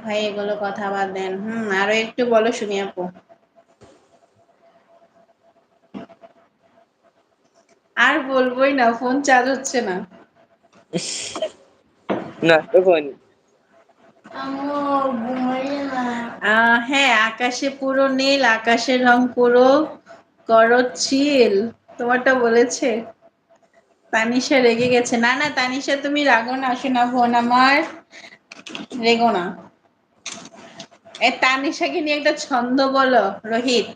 ভাই এগুলো কথা বাদ দেন। হুম আরও একটু বলো শুনি আপু। আর বলবোই না ফোন চার্জ হচ্ছে না। ফোন। আহ হ্যাঁ আকাশে পুরো নীল আকাশের রং পুরো করচ্ছিল তোমারটা বলেছে? তানিশা রেগে গেছে। না না তানিশা তুমি রাগো না শোনা বোন আমার। রেগো না। এ তানিশাকে নিয়ে একটা ছন্দ বলো রোহিত।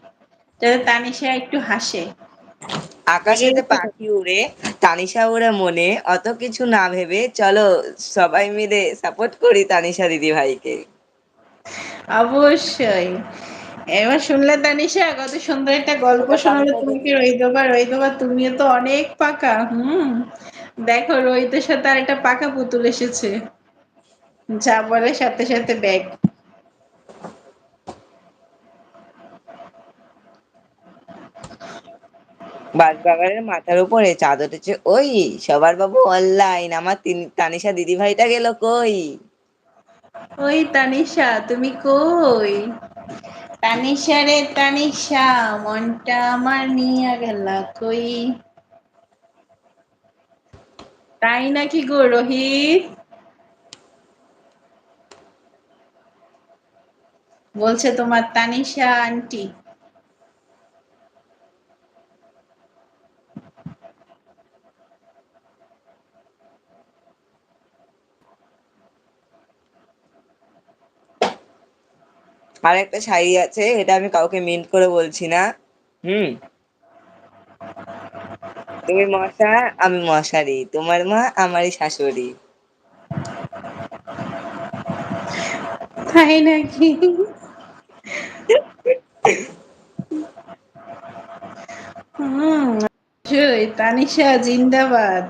যাতে তানিশা একটু হাসে। আকাশেতে পাখি উড়ে তানিশা উড়ে মনে অত কিছু না ভেবে চলো সবাই মিলে সাপোর্ট করি তানিশা দিদি ভাইকে অবশ্যই। এবার শুনলে তানিশা কত সুন্দর একটা গল্প শোনালো তানিশা তুমি কি দিদি রইদবা রইদবা তুমিও তো অনেক পাকা হুম? দেখো রোহিতের সাথে আর একটা পাকা পুতুল এসেছে। যা বলে সাথে সাথে ব্যাগ। বাঁশবাগানের মাথার উপরে চাঁদ উঠেছে। ওই সবার বাবু অনলাইন আমার তিন- তানিশা দিদি ভাইটা গেল কই? ওই তানিশা তুমি কই? তানিশা রে তানিশা মনটা আমার নিয়ে গেলা কই? তাই নাকি গো রোহিত? বলছে তোমার তানিশা আন্টি আর একটা শাড়ি আছে এটা আমি কাউকে মিন্ট করে বলছি না। হুম। তুমি মশা আমি মশারি তোমার মা আমারই শাশুড়ি। তাই নাকি? হুম অবশ্যই, তানিশা জিন্দাবাদ।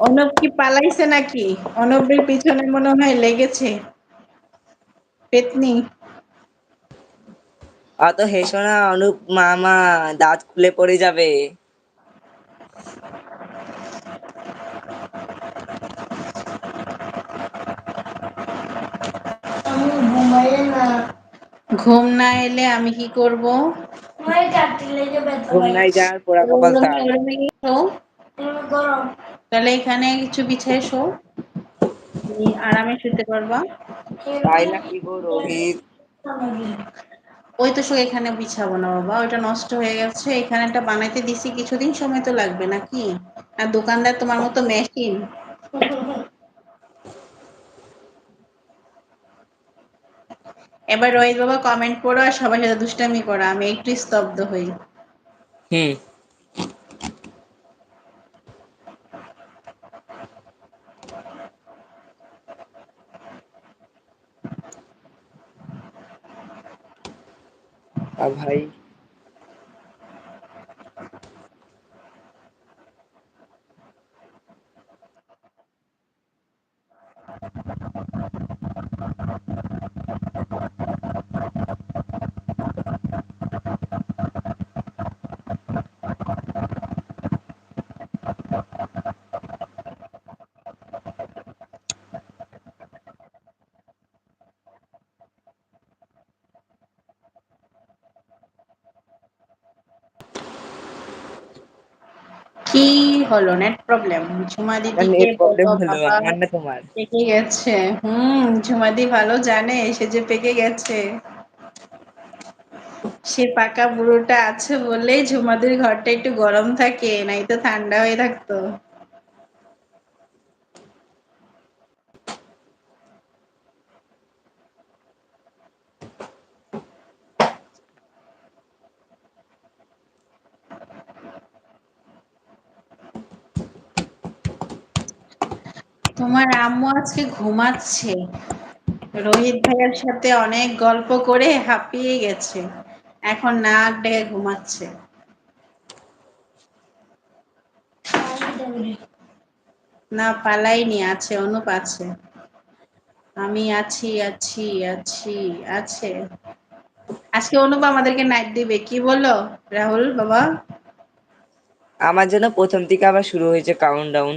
অনব কি পালাইছে নাকি? অনবের পিছনে মনে হয় লেগেছে। পেতনি। অত হেসো না অনুপ মামা দাঁত খুলে পড়ে যাবে। ঘুম না এলে আমি কি করব? ঘুম নাই যার পোড়া কপাল তার। তাহলে এখানে কিছু বিছায় শো। তুমি আরামে শুতে পারবা। তাই নাকি গো রোহিত? ওই তো শো এখানে বিছাবো না বাবা ওইটা নষ্ট হয়ে গেছে। এখানে একটা বানাইতে দিছি কিছুদিন সময় তো লাগবে নাকি? আর দোকানদার তোমার মতো মেশিন এবার রোহিত বাবা কমেন্ট করো আর সবার সাথে দুষ্টামি করো আমি একটু স্তব্ধ হই। হুম। ভাই? কি হলো? নেট প্রবলেম ঝুমা দিদিকে প্রবলেম হলো আমার না তোমার। পেকে গেছে। হুম ঝুমাদি ভালো জানে সে যে পেকে গেছে। সে পাকা বুড়োটা আছে বলেই ঝুমাদির ঘরটা একটু গরম থাকে নাই তো ঠান্ডা হয়ে থাকতো। তোমার আম্মু আজকে ঘুমাচ্ছে। রোহিত ভাইয়ের সাথে অনেক গল্প করে হাঁপিয়ে গেছে। এখন নাক ডেকে ঘুমাচ্ছে। না পালাইনি আছে, অনুপ আছে। আমি আছি আছি আছি, আছে। আজকে অনুপ আমাদেরকে নাইট দিবে। কি বলো রাহুল বাবা? আমার জন্য প্রথম থেকে আবার শুরু হয়েছে কাউন্ট ডাউন